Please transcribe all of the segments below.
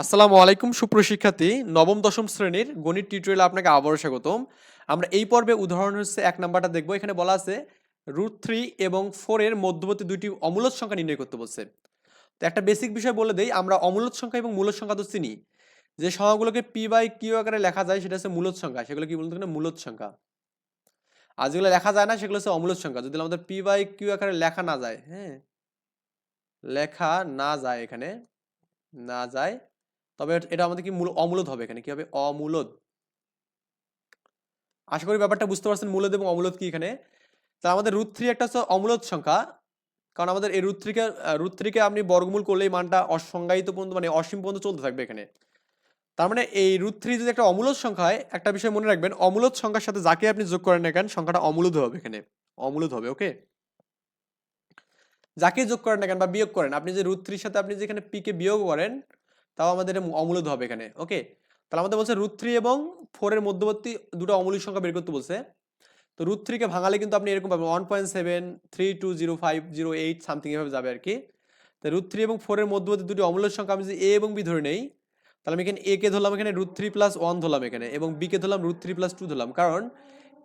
আসসালামু আলাইকুম সুপ্রশিক্ষার্থী নবম, দশম শ্রেণির গণিত টিউটোরিয়ালে আপনাকে আবারও স্বাগতম। আমরা এই পর্বে উদাহরণ হচ্ছে এক নাম্বারটা দেখব। এখানে বলা আছে রুট থ্রি এবং ফোরের মধ্যবর্তী দুইটি অমূলত সংখ্যা নির্ণয় করতে বলছে। তো একটা বেসিক বিষয় বলে দেই, আমরা অমূলত সংখ্যা এবং মূলত সংখ্যা তো চিনি। যে সংখ্যাগুলোকে পি বাই কিউ আকারে লেখা যায়, সেটা হচ্ছে মূলত সংখ্যা। সেগুলো কি বলতে গেলে মূলদ সংখ্যা। আর যেগুলো লেখা যায় না, সেগুলো হচ্ছে অমূলত সংখ্যা। যদি আমাদের পি বাই কিউ আকারে লেখা না যায় হ্যাঁ লেখা না যায় এখানে, না যায় তবে এটা আমাদের কি মূল, অমূলদ হবে এখানে? কি হবে? অমূলদ। আশা করি ব্যাপারটা বুঝতে পারছেন, মূলদ এবং অমূলদ কি এখানে? তা আমাদের রুট থ্রি একটা হচ্ছে অমূলদ সংখ্যা। কারণ আমাদের এই রুট থ্রিকে রুট থ্রিকে আপনি বর্গমূল করলে এই মানটা অসংজ্ঞায়িত পর্যন্ত মানে অসীম পর্যন্ত চলতে থাকবে এখানে। তার মানে এই রুট থ্রি যদি একটা অমূলদ সংখ্যা হয়, একটা বিষয় মনে রাখবেন, অমূলদ সংখ্যার সাথে যাকে আপনি যোগ করেন না কেন, সংখ্যাটা অমূলদ হবে এখানে। অমূলদ হবে, ওকে? যাকে যোগ করেন না কেন বা বিয়োগ করেন, আপনি যে রুট থ্রির সাথে আপনি যেখানে পিকে বিয়োগ করেন তাও আমাদের অমূলদ হবে এখানে ওকে তাহলে আমাদের বলছে রুট থ্রি এবং ফোরের মধ্যবর্তী দুটো অমূলিক সংখ্যা বের করতে বলছে। তো রুট থ্রিকে ভাঙালে কিন্তু আপনি এরকম পাবেন one point seven three two zero five zero eight something এভাবে যাবে আর কি তো রুট থ্রি এবং ফোরের মধ্যবর্তী দুটি অমূল্য সংখ্যা আমি যদি এ এবং বি ধরে নেই, তাহলে আমি এখানে এ কে ধরলাম, এখানে রুট থ্রি প্লাস ওয়ান ধরলাম এখানে এবং বি কে ধরলাম রুট থ্রি প্লাস টু ধরলাম। কারণ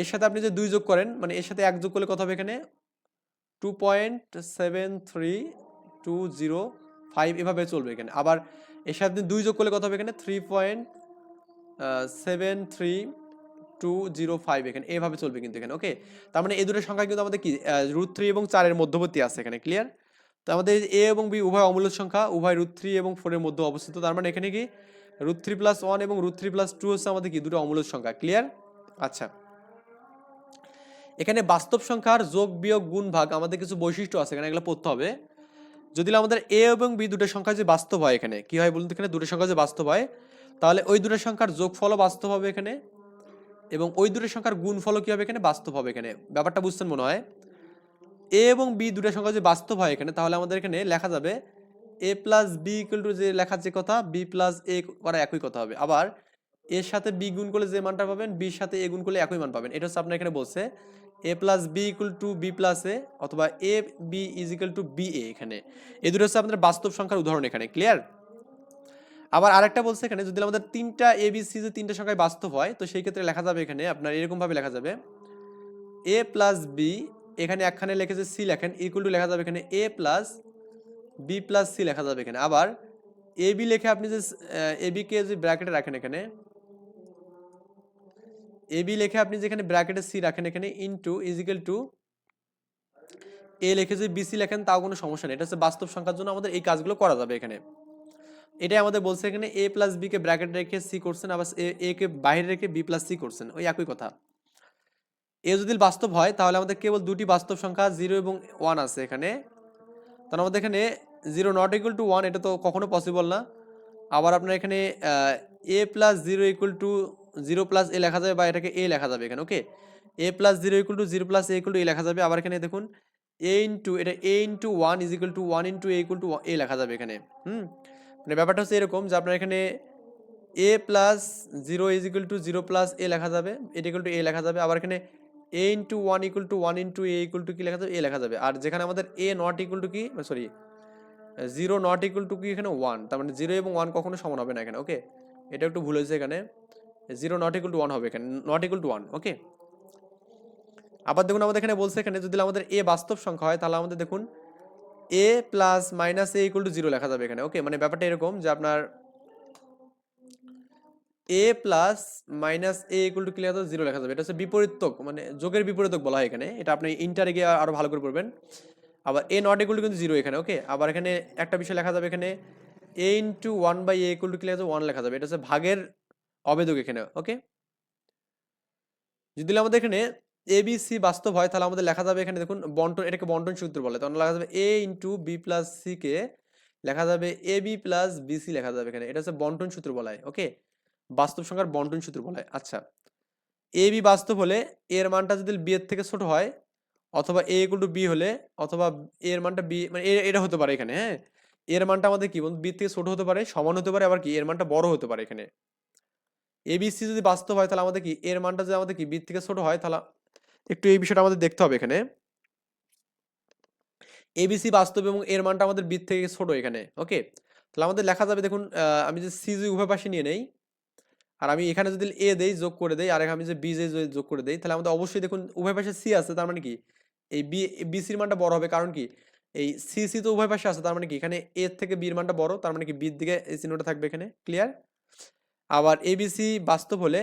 এর সাথে আপনি যে দুই যোগ করেন মানে এর সাথে এক যোগ করলে কত হবে এখানে? Two point seven three two zero five এভাবে চলবে এখানে। আবার এর সাথে দুই যোগ করলে কত হবে এখানে? Three point seven three two zero five এখানে। এভাবে চলবে কিন্তু এখানে ওকে তার মানে এই দুটো সংখ্যা কিন্তু আমাদের কি? রুট থ্রি এবং চারের মধ্যবর্তী আছে এখানে ক্লিয়ার তো আমাদের এ এবং বি উভয় অমূল্য সংখ্যা, উভয় রুট থ্রি এবং ফোরের মধ্যে অবস্থিত। তার মানে এখানে কি? রুট থ্রি প্লাস ওয়ান এবং রুট থ্রি প্লাস টু হচ্ছে আমাদের কি? দুটো অমূল্য সংখ্যা ক্লিয়ার আচ্ছা। এখানে বাস্তব সংখ্যার যোগ বিয়োগ গুণ ভাগ আমাদের কিছু বৈশিষ্ট্য আছে, এখানে এগুলো পড়তে হবে। যদি আমাদের এ এবং বি দুটো সংখ্যা যে বাস্তব হয় এখানে, কি হয় বলুন এখানে? দুটো সংখ্যা যে বাস্তব হয়, তাহলে ওই দুটো সংখ্যার যোগফলও বাস্তব হবে এখানে এবং ওই দুটো সংখ্যার গুণফলও কী হবে এখানে? বাস্তব হবে এখানে। ব্যাপারটা বুঝছেন মনে হয়? এ এবং বি দুটো সংখ্যা যে বাস্তব হয় এখানে, তাহলে আমাদের এখানে লেখা যাবে A plus B equal to যে লেখার যে কথা বি প্লাস এ করা একই কথা হবে। আবার এর সাথে বি গুণ করলে যে মানটা পাবেন বির সাথে এ গুণ করলে একই মান পাবেন। এটা হচ্ছে আপনার এখানে বলছে A plus B equal to B plus A অথবা A B is equal to B A এখানে। এই দুটো হচ্ছে আপনাদের বাস্তব সংখ্যার উদাহরণ এখানে। ক্লিয়ার আবার আরেকটা বলছে এখানে, যদি আমাদের তিনটা এ বি সি যে তিনটা সংখ্যায় বাস্তব হয়, তো সেই ক্ষেত্রে লেখা যাবে এখানে, আপনার এরকম ভাবে লেখা যাবে। এ প্লাস বি এখানে একখানে লিখেছে সি লেখেন ইকুয়াল টু লেখা যাবে এখানে A plus B plus C লেখা যাবে এখানে। আবার এ বি লেখে আপনি যে, এ বি কে যে ব্র্যাকেটে রাখেন এখানে এ বি লেখে আপনি যেখানে ব্র্যাকেটে সি রাখেন, এখানে ইনটু ইজিক্যাল টু এ লিখে যে বিসি লেখেন, তাও কোনো সমস্যা নেই। এটা হচ্ছে বাস্তব সংখ্যার জন্য আমাদের এই কাজগুলো করা যাবে এখানে। এটাই আমাদের বলছে এখানে এ প্লাস বি কে ব্র্যাকেট রেখে সি করছেন, আবার এ কে বাইরে রেখে বি প্লাস সি করছেন। ওই একই কথা। এ যদি বাস্তব হয়, তাহলে আমাদের কেবল দুটি বাস্তব সংখ্যা জিরো এবং ওয়ান আছে এখানে। তাহলে আমাদের এখানে zero not equal to one এটা তো কখনো পসিবল না। আবার আপনার এখানে A plus zero equal to zero plus A লেখা যাবে বা এটাকে এ লেখা যাবে এখানে okay A plus zero equal to zero plus A equal to A লেখা যাবে আবার এখানে দেখুন এ ইন্টু এটা A into one is equal to one into A equal to A লেখা যাবে এখানে হুম মানে ব্যাপারটা হচ্ছে এরকম যে আপনার এখানে A plus zero is equal to zero plus A লেখা যাবে এটা ইকুয়াল টু এ লেখা যাবে আবার এখানে A into one equal to one into A equal to কি লেখা যাবে এ লেখা যাবে আর যেখানে আমাদের এ নট ইকুয়াল টু কি sorry zero not equal to কি এখানে ওয়ান তার মানে জিরো এবং ওয়ান কখনো সমান হবে না এখানে ওকে এটা একটু ভুল হয়েছে এখানে zero not equal to one হবে এখানে not equal to one okay আবার দেখুন আমাদের এখানে বলছে এখানে, যদি আমাদের এ বাস্তব সংখ্যা হয়, তাহলে আমাদের দেখুন A plus minus A equal to zero লেখা যাবে এখানে ওকে মানে ব্যাপারটা এরকম যে আপনার A plus minus A equal to কি লেখা যাবে জিরো লেখা যাবে। এটা হচ্ছে বিপরীতক মানে যোগের বিপরীতক বলা হয় এখানে। এটা আপনি ইন্টারে গিয়ে আরও ভালো করে পড়বেন। আবার এ নট ইকুয়াল টু কিন্তু জিরো এখানে ওকে আবার এখানে একটা বিষয় লেখা যাবে এখানে A into one by A equal to কি লেখা যাবে ওয়ান লেখা যাবে। এটা হচ্ছে ভাগের অবেদক এখানে ওকে যদি আমাদের এখানে এ বি সি বাস্তব হয়, তাহলে আমাদের লেখা যাবে এখানে দেখুন, বন্টন, এটাকে বন্টন সূত্র বলে। তখন লেখা যাবে A into B plus C কে লেখা যাবে এ বি প্লাস বিসি লেখা যাবে এখানে। এটা হচ্ছে বন্টন সূত্র বলা হয় ওকে বাস্তব সংখ্যার বন্টন সূত্র বলা হয় আচ্ছা। এ বি বাস্তব হলে এর মানটা যদি বি এর থেকে ছোট হয়, অথবা এ ইকুয়াল টু বি হলে, অথবা এর মানটা বি মানে এটা হতে পারে এখানে হ্যাঁ? এর মানটা আমাদের কি বলুন? বি থেকে ছোট হতে পারে, সমান হতে পারে, আবার কি? এর মানটা বড় হতে পারে এখানে। এ বি সি যদি বাস্তব হয়, তাহলে আমাদের কি? এর মানটা যদি আমাদের কি? বি থেকে ছোট হয়, তাহলে একটু এই বিষয়টা আমাদের দেখতে হবে এখানে। এবিসি বাস্তব এবং এর মানটা আমাদের বি থেকে ছোট এখানে ওকে তাহলে আমাদের লেখা যাবে, দেখুন আমি যে সি যদি উভয় পাশে নিয়ে নেই, আর আমি এখানে যদি এ দেই, যোগ করে দেই, আর আমি যে বি যে যোগ করে দেই, তাহলে আমাদের অবশ্যই দেখুন, উভয় পাশে সি আছে, তার মানে কি? এই বি বিসির মানটা বড় হবে, কারণ কি? এই সি সি তো উভয় পাশে আছে, তার মানে কি? এখানে এ থেকে বির মানটা বড়, তার মানে কি? বির দিকে এই চিহ্নটা থাকবে এখানে ক্লিয়ার আবার এবিসি বাস্তব হলে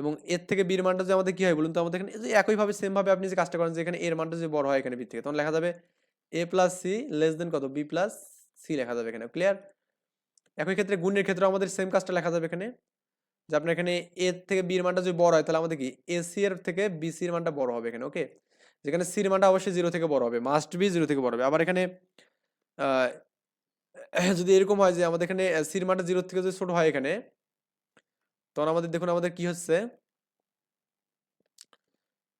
এবং এর থেকে বির মানটা যে আমাদের কি হয় বলুন তো? আমাদের এখানে যে একইভাবে সেম ভাবে আপনি যে কাজটা করেন যে এখানে এর মানটা যে বড় হয় এখানে বি থেকে, তখন লেখা যাবে A plus C less than কত? বি প্লাস সি লেখা যাবে এখানে ক্লিয়ার একই ক্ষেত্রে গুণের ক্ষেত্রে আমাদের সেম কাজটা লেখা যাবে এখানে, যে আপনার এখানে এ থেকে বির মানটা যদি বড় হয়, তাহলে আমাদের কি? এ সি এর থেকে বি সির মানটা বড় হবে এখানে ওকে যেখানে সির মানটা অবশ্যই জিরো থেকে বড় হবে মাস্ট বি জিরো থেকে বড় হবে। আবার এখানে যদি এরকম হয় যে আমাদের এখানে সির মানটা জিরো থেকে যদি ছোট হয় এখানে তখন আমাদের, দেখুন আমাদের কি হচ্ছে?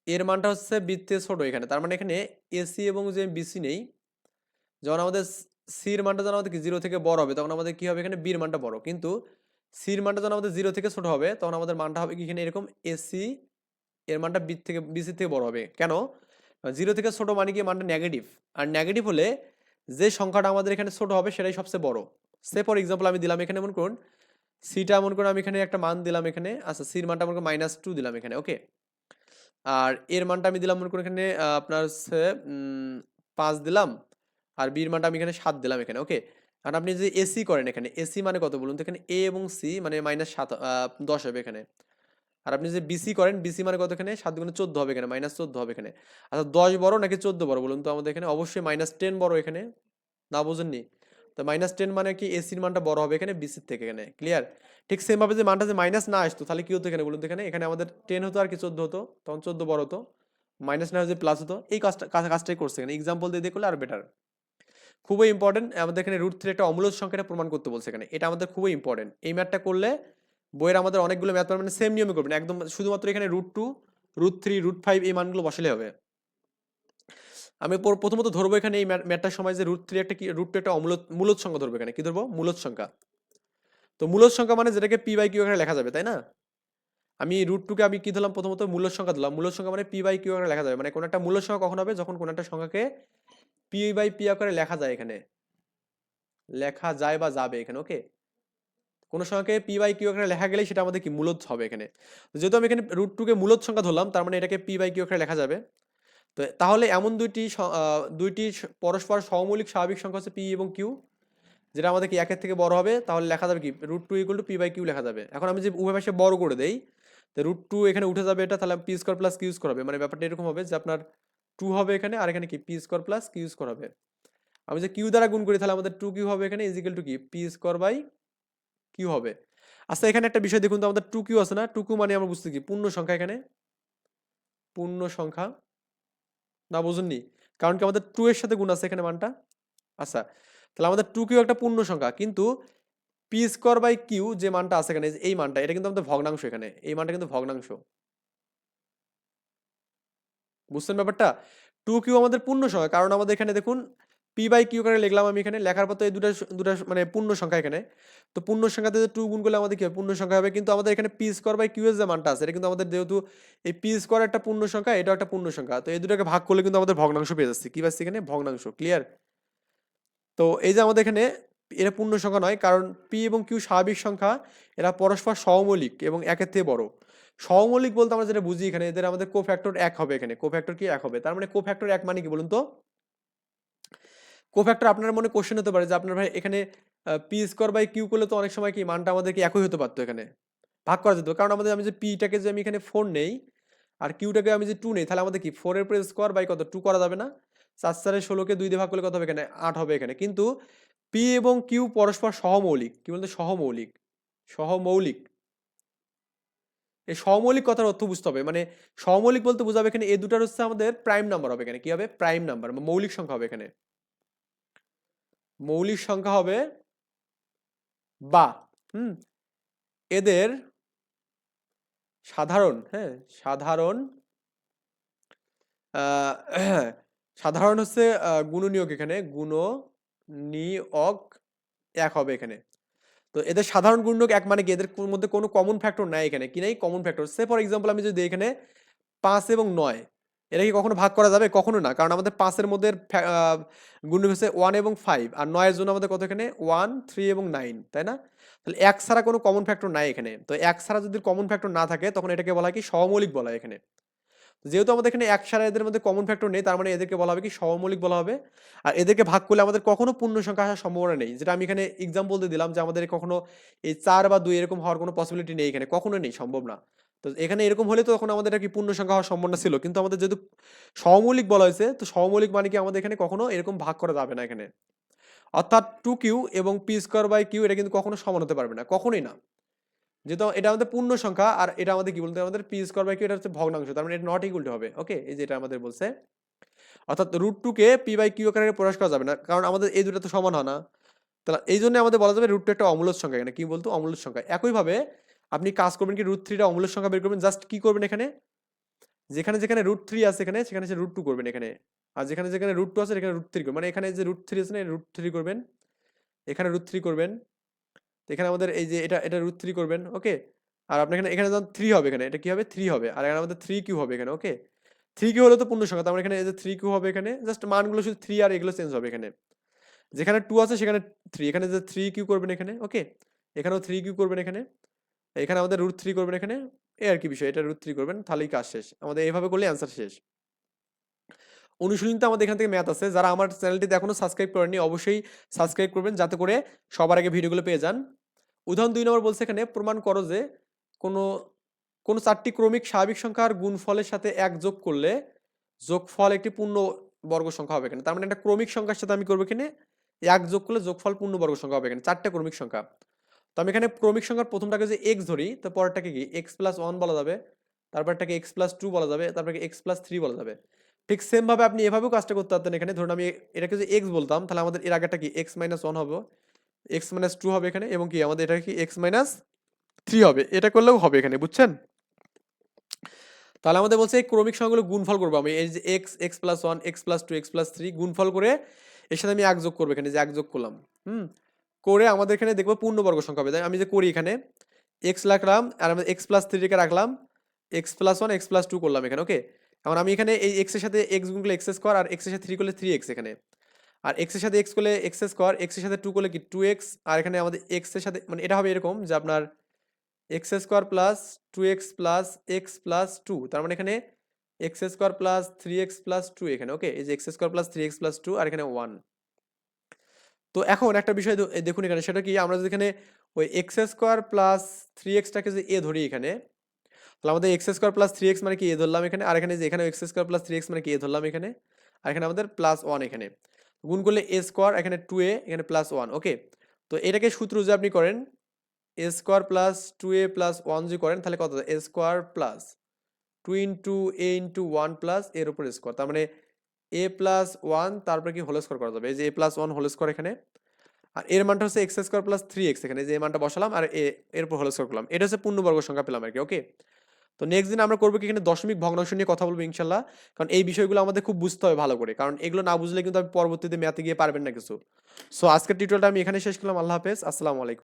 এর মানটা হচ্ছে বৃত্তে ছোট এখানে। তার মানে এখানে এসি এবং যে বিসি নেই, যখন আমাদের সির মানটা যখন আমাদের জিরো থেকে বড় হবে, তখন আমাদের কি হবে এখানে? বির মানটা বড়। কিন্তু সির মানটা যখন আমাদের জিরো থেকে ছোট হবে, তখন আমাদের মানটা হবে কি এখানে? এরকম এসি এর মানটা বি থেকে বিসি থেকে বড় হবে। কেন? জিরো থেকে ছোট মানে কি? মানটা নেগেটিভ আর নেগেটিভ হলে যে সংখ্যাটা আমাদের এখানে ছোট হবে, সেটাই সবচেয়ে বড়। সে ফর এক্সাম্পল আমি দিলাম এখানে, মনে করুন সিটা মনে করুন আমি এখানে একটা মান দিলাম এখানে। আচ্ছা সির মানটা মনে করুন মাইনাস টু দিলাম এখানে ওকে আর এর মানটা আমি দিলাম মনে করুন এখানে আপনার হচ্ছে পাঁচ দিলাম। আর বির মানটা আমি এখানে সাত দিলাম এখানে ওকে আর আপনি যে এসি করেন এখানে এসি মানে কত বলুন তো? এখানে এ এবং সি মানে মাইনাস সাত দশ হবে এখানে। আর আপনি যে বিসি করেন বিসি মানে কত এখানে? সাত গুণে চোদ্দ হবে এখানে মাইনাস চোদ্দ হবে এখানে। আচ্ছা দশ বড় নাকি চোদ্দ বড় বলুন তো? আমাদের এখানে অবশ্যই মাইনাস টেন বড় এখানে। না বুঝেননি? তো মাইনাস টেন মানে কি এসির মানটা বড় হবে এখানে বিসির থেকে এখানে ক্লিয়ার ঠিক সেমভাবে যে মানটা যে মাইনাস না আসতো, তাহলে কি হতো এখানে বলুন এখানে? এখানে আমাদের টেন হতো আর কি চোদ্দ হতো, তখন চোদ্দ বড় হতো মাইনাস না যে প্লাস হতো, এই কাজটা কাজটাই করছে এখানে। এক্সাম্পল দিয়ে করলে আর বেটার খুবই ইম্পর্টেন্ট আমাদের এখানে রুট থ্রি একটা অমূলত সংখ্যাটা প্রমাণ করতে বলছে এখানে। এটা আমাদের খুবই ইম্পর্টেন্ট এই ম্যাথটা করলে বইয়ের আমাদের অনেকগুলো ম্যাথ মানে সেম নিয়মে করবেন একদম শুধুমাত্র এখানে root two root three root five এই মানগুলো বসালে হবে। আমি প্রথমত ধরবো এখানে এই ম্যাথটার সময় যে রুট থ্রি একটা কি রুট টু একটা অমূলত, মূলত সংখ্যা ধরবো এখানে। কি ধরবো? মূলত সংখ্যা। তো মূলত সংখ্যা মানে যেটাকে পি বাই কিউ এখানে লেখা যাবে, তাই না? আমি রুট টুকে আমি কি ধরলাম? প্রথমত মূলত সংখ্যা দিলাম মূলত সংখ্যা মানে পি বাই কিউ আকারে লেখা যাবে। মানে কোনো একটা মূলত সংখ্যা কখন হবে? যখন কোনো একটা সংখ্যাকে পি বাই পি আকারে লেখা যায় এখানে। লেখা যায় বা যাবে এখানে ওকে কোনো সংখ্যাকে পি বাই কিউ আকারে লেখা গেলেই সেটা আমাদের কি? মূলত হবে এখানে। যেহেতু আমি এখানে রুট টুকে মূলত সংখ্যা ধরলাম, তার মানে এটাকে পি বাই কিউ আকারে লেখা যাবে। তো তাহলে এমন দুইটি দুইটি পরস্পর সহমৌলিক স্বাভাবিক সংখ্যা হচ্ছে পি এবং কিউ যেটা আমাদের কি একের থেকে বড় হবে? তাহলে লেখা যাবে কি? Root two equal to P by Q লেখা যাবে। এখন আমি যে উভয় পাশে বড় করে দেই, তো রুট টু এখানে উঠে যাবে এটা, তাহলে P square plus Q square হবে। মানে ব্যাপারটা এরকম হবে যে আপনার টু হবে এখানে, আর এখানে কি? P square plus Q square হবে। আমি যে কিউ দ্বারা গুণ করি, তাহলে আমাদের টু কিউ হবে এখানে ইজিক্যাল টু কি? পি স্কোয়ার বাই কিউ হবে। আচ্ছা এখানে একটা বিষয় দেখুন তো, আমাদের টু কিউ আছে না? টু কিউ মানে আমরা বুঝতে কি? পূর্ণ সংখ্যা এখানে। পূর্ণ সংখ্যা না বুঝুননি? কারণ কি আমাদের টু এর সাথে গুণ আছে এখানে মানটা? আচ্ছা তাহলে আমাদের টু কিউ একটা পূর্ণ সংখ্যা, কিন্তু পি স্কোয়ার বাই কিউ যে মানটা আছে এখানে, এই মানটা, এটা কিন্তু আমাদের ভগ্নাংশ এখানে, এই মানটা কিন্তু ভগ্নাংশ। বুঝছেন ব্যাপারটা? টু কিউ আমাদের পূর্ণ সংখ্যা, কারণ আমাদের এখানে দেখুন পি বাই কিউ করে লিখলাম আমি এখানে। লেখার পর তো এই দুটা দুটা মানে পূর্ণ সংখ্যা এখানে। তো পূর্ণ সংখ্যাতে টু গুণ করলে আমাদের কি হবে? পূর্ণ সংখ্যা হবে। কিন্তু আমাদের এখানে পি স্কোয়ার বাই কিউ এর যে মানটা আছে, এটা কিন্তু আমাদের যেহেতু এই পি স্কোয়ার একটা পূর্ণ সংখ্যা, এটাও একটা পূর্ণ সংখ্যা। তো এই দুটাকে ভাগ করলে কিন্তু আমাদের ভগ্নাংশ পেয়ে যাচ্ছি। কি পাচ্ছি এখানে? ভগ্নাংশ। ক্লিয়ার তো এই যে আমাদের এখানে এরা পূর্ণ সংখ্যা নয়, কারণ পি এবং কিউ স্বাভাবিক সংখ্যা, এরা পরস্পর সহমৌলিক এবং একের থেকে বড়। সহমৌলিক বলতে আমরা যেটা বুঝি এখানে, এদের আমাদের কোফ্যাক্টর এক হবে এখানে। কোফ্যাক্টর কি? এক হবে। তার মানে কোফ্যাক্টর এক মানে কি বলুন তো? কোফ্যাক্টর আপনার মনে কোশ্চেন হতে পারে যে আপনার ভাই এখানে পি স্কোয়ার বাই কিউ করলে তো অনেক সময় কি মানটা আমাদেরকে একই হতে পারতো এখানে? ভাগ করা যেত। কারণ আমাদের আমি যে পিটাকে যে আমি এখানে ফোর নেই আর কিউটাকে আমি যে টু নেই, তাহলে আমাদের কি ফোরের পরে স্কোয়ার বাই কত? টু করা যাবে না। চার চারের ষোলোকে দুই দিয়ে ভাগ করলে কত হবে এখানে? আট হবে এখানে। কিন্তু পি এবং কিউ পরস্পর সহমৌলিক। কি বলতে? সহমৌলিক। সহমৌলিক। এই সহমৌলিক কথার অর্থ বুঝতে হবে। মানে সহমৌলিক বলতে বোঝাবে এখানে এই দুটার হচ্ছে আমাদের প্রাইম নাম্বার হবে এখানে। কি হবে? প্রাইম নাম্বার মৌলিক সংখ্যা হবে এখানে। মৌলিক সংখ্যা হবে বা, হুম, এদের সাধারণ হ্যাঁ সাধারণ সাধারণ হচ্ছে গুণনীয়ক এখানে, গুণনীয়ক এক হবে এখানে। তো এদের সাধারণ গুণনীয়ক এক মানে কি? এদের মধ্যে কোনো কমন ফ্যাক্টর নাই এখানে। কি নাই? Common factor say for example আমি যদি এখানে পাঁচ এবং নয় এটা কি কখনো ভাগ করা যাবে? কখনো না। কারণ আমাদের পাঁচের মধ্যে গুণ হচ্ছে ওয়ান এবং ফাইভ আর নয়ের জন্য আমাদের কত এখানে? ওয়ান থ্রি এবং নাইন তাই না? তাহলে এক ছাড়া কোনো কমন ফ্যাক্টর নাই এখানে। তো এক ছাড়া যদি কমন ফ্যাক্টর না থাকে, তখন এটাকে বলা হয় কি? সহমৌলিক বলা হয় এখানে। যেহেতু আমাদের এখানে এক ছাড়া এদের মধ্যে কমন ফ্যাক্টর নেই, তার মানে এদেরকে বলা হবে কি? সহমৌলিক বলা হবে। আর এদেরকে ভাগ করলে আমাদের কখনো পূর্ণ সংখ্যা আসার সম্ভাবনা নেই। যেটা আমি এখানে এক্সাম্পল দিয়ে দিলাম যে আমাদের কখনো এই চার বা দুই এরকম হওয়ার কোনো পসিবিলিটি নেই এখানে। কখনো নেই, সম্ভব না। তো এখানে এরকম হলে তো তখন আমাদের কি পূর্ণ সংখ্যা হওয়ার সম্ভাবনা ছিল। কিন্তু আমাদের যেহেতু সহমৌলিক বলা হয়েছে, তো সহমৌলিক মানে কি আমাদের এখানে কখনো এরকম ভাগ করা যাবে না এখানে। অর্থাৎ টু কিউ এবং পি স্কোয়ার বাই কিউ এটা কিন্তু কখনো সমান হতে পারবে না, কখনোই না। যেহেতু এটা আমাদের পূর্ণ সংখ্যা আর এটা আমাদের কি বলতে আমাদের পি স্কোয়ার বাই কিউ এটা হচ্ছে ভগ্নাংশ, তার মানে এটা নট ইকুয়াল টু হবে ওকে এই যে এটা আমাদের বলছে। অর্থাৎ রুট টু কে পি বাই কিউ আকারে প্রকাশ করা যাবে না, কারণ আমাদের এই দুটো তো সমান হয় না। তাহলে এই জন্য আমাদের বলা যাবে রুট টু একটা অমূল্য সংখ্যা এখানে, কি বলতো? অমূল্য সংখ্যা। একইভাবে আপনি কাজ করবেন কি রুট থ্রিটা অমূল্য সংখ্যা বের করবেন জাস্ট কি করবেন এখানে? যেখানে যেখানে রুট থ্রি আছে এখানে, সেখানে সে রুট টু করবেন এখানে। আর যেখানে যেখানে রুট টু আছে এখানে রুট থ্রি করবেন। মানে এখানে যে রুট থ্রি আছে না রুট থ্রি করবেন। এখানে রুট থ্রি করবেন। এখানে আমাদের এই যে এটা এটা রুট থ্রি করবেন ওকে আর আপনার এখানে এখানে যখন থ্রি হবে এখানে, এটা কি হবে? থ্রি হবে। আর এখানে আমাদের থ্রি কিউ হবে এখানে ওকে থ্রি কিউ হলে তো পূর্ণ সংখ্যা, তার মানে এখানে এই যে থ্রি কিউ হবে এখানে জাস্ট মানগুলো শুধু থ্রি আর এগুলো চেঞ্জ হবে এখানে। যেখানে টু আছে, সেখানে থ্রি এখানে যে থ্রি কিউ করবেন এখানে ওকে এখানেও থ্রি কিউ করবেন এখানে। এখানে আমাদের রুট থ্রি করবেন এখানে, এই আর কি বিষয়, এটা রুট থ্রি করবেন, তাহলেই কাজ শেষ। আমাদের এইভাবে করলে অ্যান্সার শেষ। অনুশীলনটা আমাদের এখান থেকে ম্যাথ আছে। যারা আমার চ্যানেলটিতে এখনও সাবস্ক্রাইব করেনি অবশ্যই সাবস্ক্রাইব করবেন যাতে করে সবার আগে ভিডিওগুলো পেয়ে যান। উদাহরণ দুই নম্বর বলছে এখানে, প্রমাণ করো যে কোনো কোনো চারটি ক্রমিক স্বাভাবিক সংখ্যার গুণফলের সাথে এক যোগ করলে যোগফল একটি পূর্ণ বর্গ সংখ্যা হবে এখানে। তার মানে একটা ক্রমিক সংখ্যার সাথে আমি করব এখানে, এক যোগ করলে যোগফল পূর্ণ বর্গ সংখ্যা হবে এখানে, চারটা ক্রমিক সংখ্যা। তো আমি এখানে ক্রমিক সংখ্যার প্রথমটাকে যে এক্স ধরি, তো পরেরটাকে কি? এক্স প্লাস ওয়ান বলা যাবে, তারপরটাকে এক্স প্লাস টু বলা যাবে তারপরে এক্স প্লাস থ্রি বলা যাবে। ঠিক সেমভাবে আপনি এভাবেও কাজটা করতে পারতেন এখানে। ধরুন আমি এটাকে যে এক্স বলতাম, তাহলে আমাদের এর আগেটা কি? এক্স মাইনাস ওয়ান হবে এক্স মাইনাস টু হবে এখানে, এবং কি? আমাদের এটা কি? এক্স মাইনাস থ্রি হবে। এটা করলেও হবে এখানে, বুঝছেন? তাহলে আমাদের বলছে এই ক্রমিক সংখ্যাগুলো গুণফল করব আমি। এই যে X X plus one X plus two X plus three গুণফল করে এর সাথে আমি এক যোগ করব এখানে, যে এক যোগ করলাম। হুম? করে আমাদের এখানে দেখব পূর্ণবর্গ সংখ্যা হবে। তাই আমি যে করি এখানে এক্স রাখলাম আর আমি এক্স প্লাস থ্রিকে রাখলাম X plus one X plus two করলাম এখানে ওকে এখন আমি এখানে এই এক্সের সাথে এক্স গুণ করলে এক্স স্কোয়ার আর এক্সের সাথে থ্রি করলে থ্রি এক্স এখানে। আর এক্সের সাথে এক্স করলে এক্স স্কোয়ার এক্সের সাথে টু করলে কি টু এক্স আর এখানে আমাদের এক্সের সাথে মানে এটা হবে এরকম যে আপনার X square plus two X plus X plus two তার মানে এখানে X square plus three X plus two এখানে ওকে এই যে X square plus three X plus two আর এখানে ওয়ান তো এখন একটা বিষয় দেখুন এখানে, সেটা কি, আমরা যদি এখানে ওই এক্স স্কোয়ার প্লাস থ্রি এক্সটাকে যে এ ধরি এখানে, তাহলে আমাদের X square plus three X মানে কি এ ধরলাম এখানে, আর এখানে যে এখানে X square plus three X মানে কি এ ধরলাম এখানে, আর এখানে আমাদের প্লাস ওয়ান এখানে। গুণ করলে এ স্কোয়ার এখানে টু এ এখানে প্লাস ওয়ান ওকে তো এটাকে সূত্র যে আপনি করেন A square plus two A plus one যদি করেন, তাহলে কত? A square plus two into A into one plus এর উপর স্কোয়ার তার মানে এ প্লাস ওয়ান তারপরে কি হোল স্কোয়ার করা যাবে? এই যে A plus one whole square এখানে। আর এর মানটা হচ্ছে X square plus three X এখানে, যে মানটা বসালাম, আর এর উপর হোল স্কোয়ার করলাম। এটা হচ্ছে পূর্ণবর্গ সংখ্যা পেলাম আর কি ওকে তো নেক্সট দিন আমরা করব কি এখানে দশমিক ভগ্নাংশ নিয়ে কথা বলব ইনশাল্লাহ। কারণ এই বিষয়গুলো আমাদের খুব বুঝতে হবে ভালো করে। কারণ এগুলো না বুঝলে কিন্তু আপনি পরবর্তীতে ম্যাথে গিয়ে পারবেন না কিছু। সো আজকের টিউটোরিয়ালটা আমি এখানে শেষ করলাম। আল্লাহ হাফেজ। আসসালামু আলাইকুম।